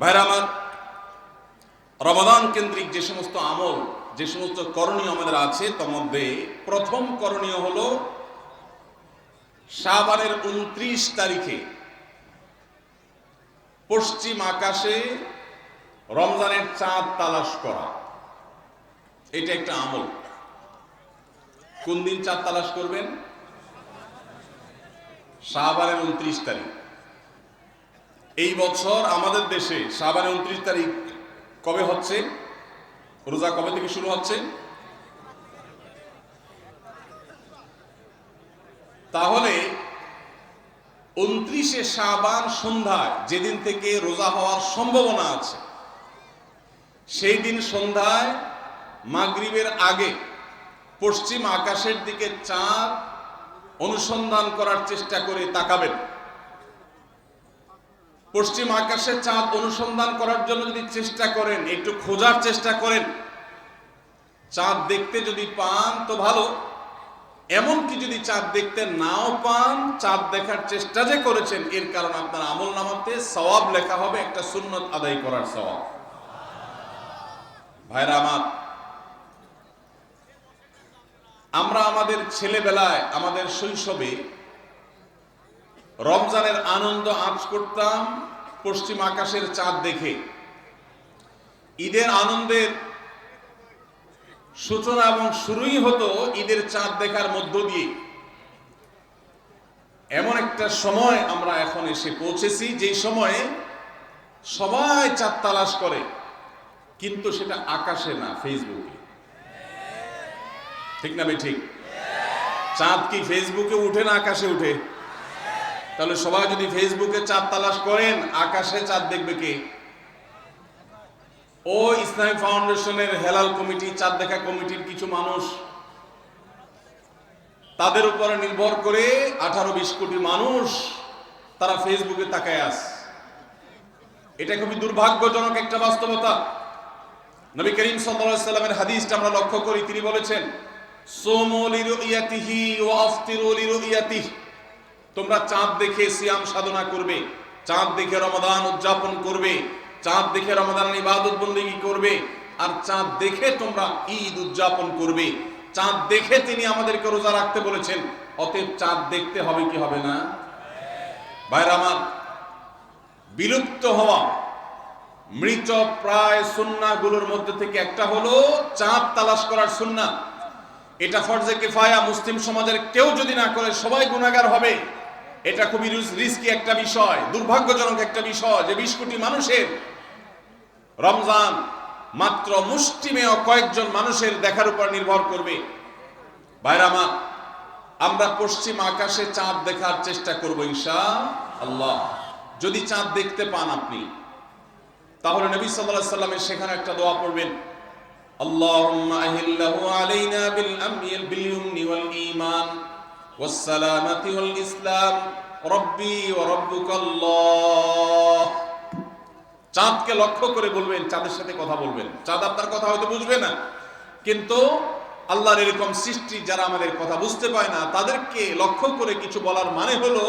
ভাইরা আমার রমাদান কেন্দ্রিক যে সমস্ত আমল, যে সমস্ত করণীয় আমাদের আছে, তার মধ্যে প্রথম করণীয় হল শাবানের উনত্রিশ তারিখে পশ্চিম আকাশে রমজানের চাঁদ তালাশ করা। এটা একটা আমল। কোন দিন চাঁদ তালাশ করবেন? শাহবানের উনত্রিশ তারিখ। এই বছর আমাদের দেশে শাহবানের উনত্রিশ তারিখ কবে হচ্ছে? রোজা কবে থেকে শুরু হচ্ছে? তাহলে উনত্রিশে সাবান সন্ধ্যায় যেদিন থেকে রোজা হওয়ার সম্ভাবনা আছে, সেই দিন সন্ধ্যায় মাগরিবের আগে পশ্চিম আকাশের দিকে চাঁদ অনুসন্ধান করার চেষ্টা করে তাকাবেন। পশ্চিম আকাশে চাঁদ অনুসন্ধান করার জন্য যদি চেষ্টা করেন, একটু খোঁজার চেষ্টা করেন, চাঁদ দেখতে যদি পান তো ভালো। এমনকি যদি চাঁদ দেখতে নাও পান, চাঁদ দেখার চেষ্টা যে করেছেন, এর কারণ আপনার আমল নামাতে সওয়াব লেখা হবে, একটা সুন্নত আদায় করার সওয়াব। ভাইরা আমার, আমরা আমাদের ছেলেবেলায়, আমাদের শৈশবে রমজানের আনন্দ আঁচ করতাম পশ্চিম আকাশের চাঁদ দেখে। ঈদের আনন্দের সূচনা এবং শুরুই হতো ঈদের চাঁদ দেখার মধ্য দিয়ে। এমন একটা সময় আমরা এখন এসে পৌঁছেছি, যেই সময়ে সবাই চাঁদ তালাশ করে, কিন্তু সেটা আকাশে না, ফেসবুকে। ঠিক না ভাই ঠিক? চাঁদ কি ফেসবুকে উঠে না আকাশে উঠে? তাহলে সবাই যদি ফেসবুকে চাঁদ তালাশ করেন, আকাশে চাঁদ দেখবে কে? ও ইসলামী ফাউন্ডেশনের হেলাল কমিটি, চাঁদ দেখা কমিটির কিছু মানুষ। তাদের উপরে নির্ভর করে আঠারো বিশ কোটি মানুষ তারা ফেসবুকে তাকায় আস এটা খুবই দুর্ভাগ্যজনক একটা বাস্তবতা। নবী করিম সাল্লামের হাদিসটা আমরা লক্ষ্য করি, তিনি বলেছেন, সোমু লিরুইয়াতিহি ও আফতিরু লিরুইয়াতিহি। তোমরা চাঁদ দেখে সিয়াম সাধনা করবে, চাঁদ দেখে রমাদান উদযাপন করবে, চাঁদ দেখে রমাদান ইবাদত বন্দেগী করবে, আর চাঁদ দেখে তোমরা ঈদ উদযাপন করবে। চাঁদ দেখে তিনি আমাদেরকে রোজা রাখতে বলেছেন, অতএব চাঁদ দেখতে হবে কি হবে না? ভাইরা আমার, বিলুপ্ত হওয়া মৃত প্রায় সুন্নাগুলোর মধ্যে থেকে একটা হলো চাঁদ তালাশ করার সুন্না এটা ফরজে কেফায়া মুসলিম সমাজের কেউ যদি না করে সবাই গুণাগার হবে। এটা খুবই রিস্কি একটা বিষয়, দুর্ভাগ্যজনক একটা বিষয় যে বিশ কোটি মানুষের রমজান মাত্র মুষ্টিমেয় কয়েকজন মানুষের দেখার উপর নির্ভর করবে। ভাইরামা আমরা পশ্চিম আকাশে চাঁদ দেখার চেষ্টা করব ঈশা আল্লাহ যদি চাঁদ দেখতে পান আপনি, তাহলে নবী সাল্লাহ সাল্লামের সেখানে একটা দোয়া পড়বেন। আল্লাহ আলাইনা বিল বিল ইমান والسلامة والإسلام ربي وربك الله চাঁদকে লক্ষ্য করে বলবেন চাঁদের সাথে কথা বলবেন চাঁদ আপনার কথা হয়তো বুঝবে না কিন্তু আল্লাহর এরকম সৃষ্টি যারা আমাদের কথা বুঝতে পায় না তাদেরকে লক্ষ্য করে কিছু বলার মানে হলো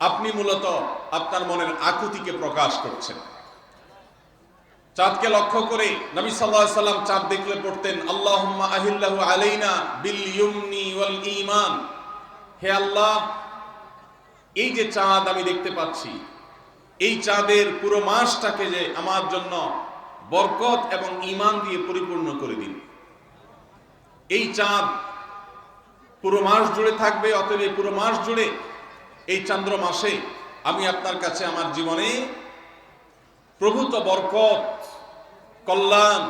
আপনি মূলত আপনার মনের আকুতিকে প্রকাশ করছেন চাঁদকে লক্ষ্য করে নবী সাল্লাম চাঁদ দেখলে পড়তেন, আল্লাহুম্মা আহিল্লাহু আলাইনা বিল ইউমনি ওয়াল হে আল্লাহ, এই যে চাঁদ আমি দেখতে পাচ্ছি, এই চাঁদের পুরো মাসটাকে যে আমার জন্য বরকত এবং ঈমান দিয়ে পরিপূর্ণ করে দিন এই চাঁদ পুরো মাস জুড়ে থাকবে, অতএব এই পুরো মাস জুড়ে, এই চন্দ্র মাসে আমি আপনার কাছে আমার জীবনে প্রভূত বরকত কল্যাণ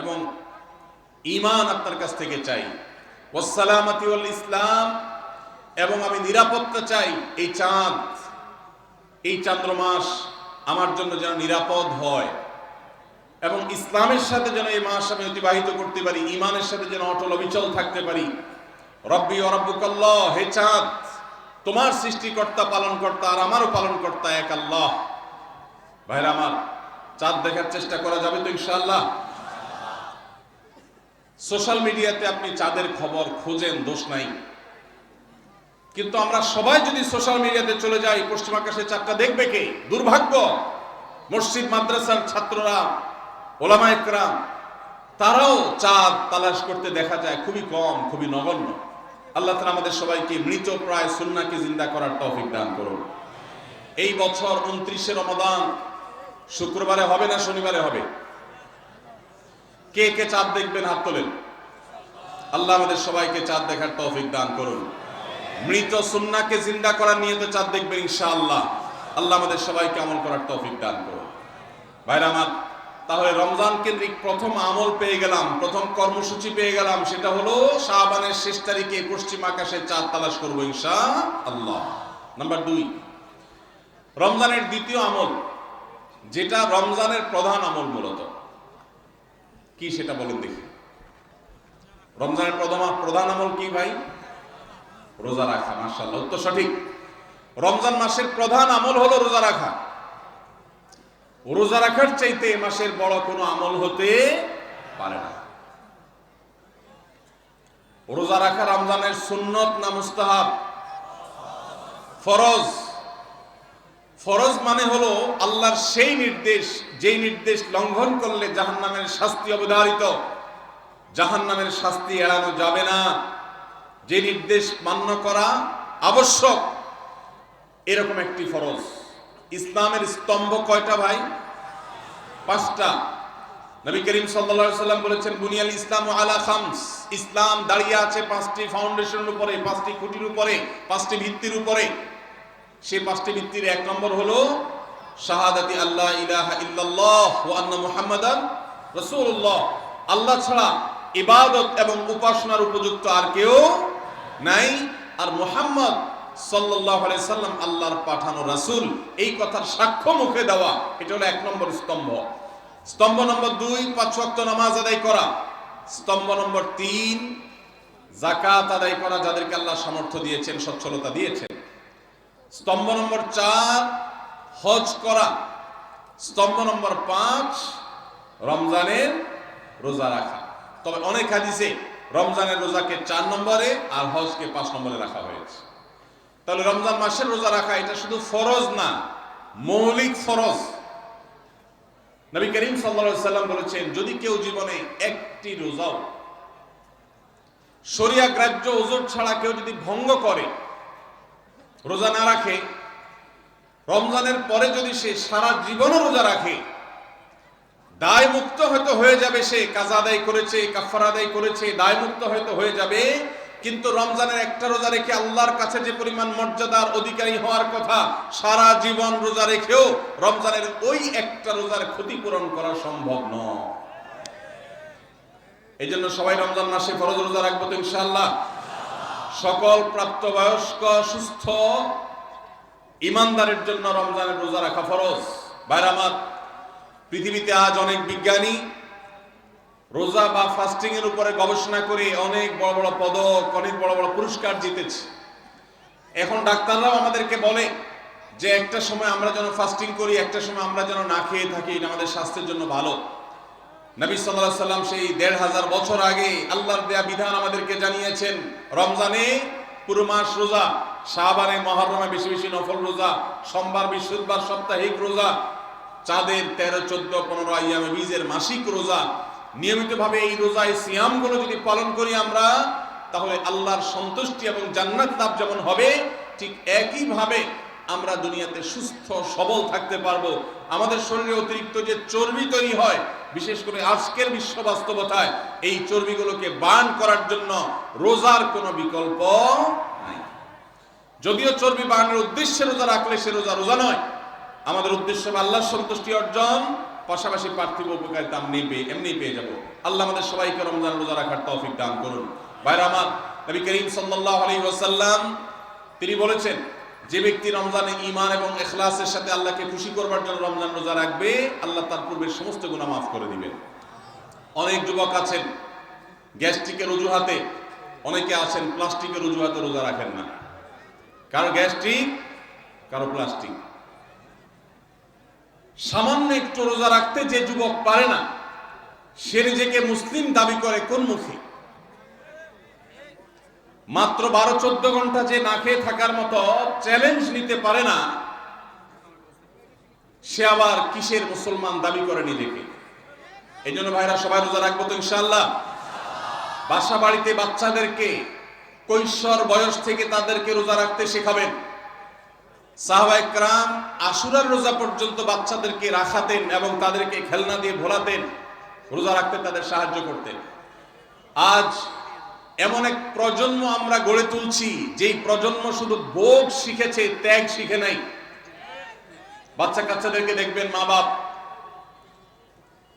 এবং ইমান আপনার কাছ থেকে চাই। ওসালামাতি ইসলাম এবং আমি নিরাপত্তা চাই এই চাঁদ। এই চান্দ্রমাস আমার জন্য যেন নিরাপদ হয় এবং ইসলামের সাথে যেন এই মাস আমি অতিবাহিত করতে পারি ইমানের সাথে যেন অটল অবিচল থাকতে পারি। রব্বি অরব্বুকাল্লাহ হে চাঁদ, তোমার সৃষ্টিকর্তা, পালনকর্তা আর আমারও পালনকর্তা এক আল্লাহ। ভাইরা আমার চাঁদ দেখার চেষ্টা করা যাবে তো ইনশাআল্লাহ। সোশ্যাল মিডিয়াতে আপনি চাঁদের খবর খোঁজেন, দোষ নাই। কিন্তু আমরা সবাই যদি সোশ্যাল মিডিয়াতে চলে যাই, পশ্চিম আকাশে চাঁদটা দেখবে কে? দুর্ভাগ্য। মসজিদ, মাদ্রাসার ছাত্ররা, ওলামা একরাম, তারাও চাঁদ তালাশ করতে দেখা যায় খুবই কম, খুবই নগণ্য। আল্লাহ তালা আমাদের সবাইকে মৃত প্রায় সুন্নাকে জিন্দা করার তৌফিক দান করুন। এই বছর উনত্রিশে রমাদান শুক্রবারে হবে না শনিবারে হবে? কে কে চাঁদ দেখবেন হাত তোলেন। আল্লাহ আমাদের সবাইকে চাঁদ দেখার তৌফিক দান করুন। মৃত সুন্নাকে জিন্দা করার নিয়ে তো চাঁদ দেখবেন ইনশাআল্লাহ। আল্লাহ আমাদের সবাইকে আমল করার তৌফিক দান করুন। ভাইরা আমার, তাহলে রমজান কেন্দ্রিক প্রথম আমল পেয়ে গেলাম, প্রথম কর্মসূচি পেয়ে গেলাম, সেটা হলো শাহবানের শেষ তারিখে পশ্চিম আকাশে চাঁদ তালাশ করব ইনশা আল্লাহ নাম্বার দুই, রমজানের দ্বিতীয় আমল যেটা রমজানের প্রধান আমল মূলত। কি সেটা বলেন দেখি। রমজানের প্রধান প্রধান আমল কি ভাই? রোজা রাখা মার্শাল্লাহ তো সঠিক। রমজান মাসের প্রধান আমল হলো রোজা রাখা। রোজা রাখার চাইতে মাসের বড় কোনো আমল হতে পারে না। রোজা রাখা রমজানের সুন্নত না মুস্তাহাব? ফরজ। ফরজ মানে হলো আল্লাহর সেই নির্দেশ, যেই নির্দেশ লঙ্ঘন করলে জাহান্নামের শাস্তি অবধারিত। জাহান্নামের শাস্তি এড়ানো যাবে না। যে নির্দেশ মান্য করা আবশ্যক, এরকম একটি ফরজ। ইসলামের স্তম্ভ কয়টা ভাই? পাঁচটা। নবী করিম সাল্লা সাল্লাম বলেছেন, বুনিয়াল ইসলাম আলা খামস। ইসলাম দাঁড়িয়ে আছে পাঁচটি ফাউন্ডেশনের উপরে, পাঁচটি খুঁটির উপরে, পাঁচটি ভিত্তির উপরে। সেই পাঁচটি ভিত্তির এক নম্বর হলো শাহাদাতি আল্লাহ ইলাহা ইল্লাল্লাহ আন্না মুহাম্মাদান রাসূলুল্লাহ। আল্লাহ ছাড়া ইবাদত এবং উপাসনার উপযুক্ত আর কেউ নাই। আর মুহাম্মদ আলাইহি সাল্লাম আল্লাহর পাঠানো রাসূল। এই কথার সাক্ষ্য মুখে দেওয়া, এটা হলো এক নম্বর স্তম্ভ। স্তম্ভ নম্বর দুই, পাঁচ ওয়াক্ত নামাজ আদায় করা। স্তম্ভ নম্বর তিন জাকাত আদায় করা যাদেরকে আল্লাহ সামর্থ্য দিয়েছেন, সচ্ছলতা দিয়েছেন। স্তম্ভ নম্বর চার, হজ করা। স্তম্ভ নম্বর পাঁচ, রমজানের রোজা রাখা। তবে অনেক হাদিসে রমজানের রোজাকে চার নম্বরে আর হজকে পাঁচ নম্বরে রাখা হয়েছে। তাহলে রমজান মাসের রোজা রাখা এটা শুধু ফরজ না, মৌলিক ফরজ। নবী করিম সাল্লা সাল্লাম বলেছেন, যদি কেউ জীবনে একটি রোজাও, শরিয়া গ্রাহ্য ওজোর ছাড়া কেউ যদি ভঙ্গ করে রোজা না রাখে, রমজানের পরে যদি সে সারা জীবনও রোজা রাখে দায় মুক্ত হয়তো হয়ে যাবে সে, কাজা আদায় করেছে কাফার আদায় করেছে দায় মুক্ত হয়তো হয়ে যাবে, কিন্তু রমজানের একটা রোজা রেখে আল্লাহর কাছে যে পরিমাণ মর্যাদার অধিকারী হওয়ার কথা, সারা জীবন রোজা রেখেও রমজানের ওই একটা রোজার ক্ষতিপূরণ করা সম্ভব নয়। এই জন্য সবাই রমজান মাসে ফরজ রোজা রাখব তো ইনশাআল্লাহ। সকল প্রাপ্তবয়স্ক, সুস্থ, ইমানদারের জন্য রমজানের রোজা রাখা ফরজ। বাইরামাত পৃথিবীতে আজ অনেক বিজ্ঞানী রোজা বা ফাস্টিং এর উপরে গবেষণা করে অনেক বড় বড় পদক, অনেক বড় বড় পুরস্কার জিতেছে। এখন ডাক্তাররাও আমাদেরকে বলে যে একটা সময় আমরা যেন ফাস্টিং করি, একটা সময় আমরা যেন না খেয়ে থাকি, এটা আমাদের স্বাস্থ্যের জন্য ভালো। নবী সাল্লাহ সাল্লাম সেই দেড় হাজার বছর আগে আল্লাহর দেয়া বিধান আমাদেরকে জানিয়েছেন, রমজানে পুরো মাস রোজা শাহবানে মহরমে বেশি বেশি নফল রোজা, সোমবার, বৃহস্পতিবার সাপ্তাহিক রোজা, চাঁদের তেরো, চোদ্দ, পনেরো আইয়ামে বীজের মাসিক রোজা। নিয়মিতভাবে এই রোজায় সিয়ামগুলো যদি পালন করি আমরা, তাহলে আল্লাহর সন্তুষ্টি এবং জান্নাত লাভ যেমন হবে, ঠিক একইভাবে আমরা দুনিয়াতে সুস্থ, সবল থাকতে পারব। আমাদের শরীরে অতিরিক্ত যে চর্বি তৈরি হয়, বিশেষ করে আজকের বিশ্ব বাস্তবতায়, এই চর্বিগুলোকে বান করার জন্য রোজার কোনো বিকল্প নাই। যদিও চর্বি বানের উদ্দেশ্যে রোজা রাখলে সে রোজা রোজা নয়, আমাদের উদ্দেশ্য আল্লাহর সন্তুষ্টি অর্জন, পাশাপাশি পার্থিব উপকারিতা আমি পেয়ে এমনি পেয়ে যাব। আল্লাহ আমাদের সবাইকে রমজান রোজা রাখার তৌফিক দান করুন। ভাইরা আমার, নবী করিম সাল্লাল্লাহু আলাইহি ওয়াসাল্লাম, তিনি বলেছেন যে ব্যক্তি রমজানে ইমান এবং এখলাসের সাথে আল্লাহকে খুশি করবার জন্য রমজান রোজা রাখবে, আল্লাহ তার পূর্বের সমস্ত গুণা মাফ করে দিবেন। অনেক যুবক আছেন, গ্যাস্ট্রিকের অজুহাতে, অনেকে আছেন, প্লাস্টিকের অজুহাতে রোজা রাখেন না। কারও গ্যাস্ট্রিক, কারও প্লাস্টিক। সামান্য একটু রোজা রাখতে যে যুবক পারে না, সে নিজেকে মুসলিম দাবি করে কোন মুখে? মাত্র বারো চোদ্দ ঘণ্টা যে না খেয়ে থাকার মতো চ্যালেঞ্জ নিতে পারে না, সে আবার কিসের মুসলমান দাবি করে নিজেকে? এই জন্য ভাইরা সবাই রোজা রাখব তো ইনশাল্লাহ বাসা বাড়িতে বাচ্চাদেরকে কৈশোর বয়স থেকে তাদেরকে রোজা রাখতে শেখাবেন। সাহবাই ক্রাম আশুরার রোজা পর্যন্ত বাচ্চাদেরকে রাখাতেন এবং তাদেরকে খেলনা দিয়ে ভোলাতেন রোজা রাখতে তাদের সাহায্য করতেন। আজ এমন এক প্রজন্ম আমরা গড়ে তুলছি, যেই প্রজন্ম শুধু ভোগ শিখেছে, ত্যাগ শিখে নাই। বাচ্চা কাচ্চাদেরকে দেখবেন মা বাপ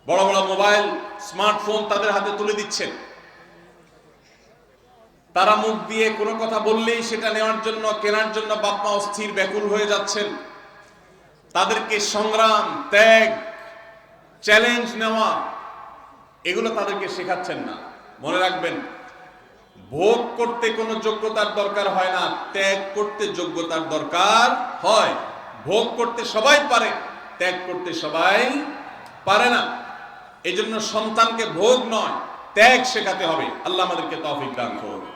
বড় বড় মোবাইল, স্মার্টফোন তাদের হাতে তুলে দিচ্ছেন। তারা মুখ দিয়ে কোনো কথা বললেই সেটা নেওয়ার জন্য, কেনার জন্য বাপ মা অস্থির, ব্যাকুল হয়ে যাচ্ছেন। তাদেরকে সংগ্রাম, ত্যাগ, চ্যালেঞ্জ নেওয়া, এগুলো তাদেরকে শেখাচ্ছেন না। মনে রাখবেন ভোগ করতে কোনো যোগ্যতার দরকার হয় না, ত্যাগ করতে যোগ্যতার দরকার হয়। ভোগ করতে সবাই পারে, ত্যাগ করতে সবাই পারে না। এজন্য সন্তানকে ভোগ নয়, ত্যাগ শেখাতে হবে। আল্লাহ আমাদেরকে তফিক দান করুন।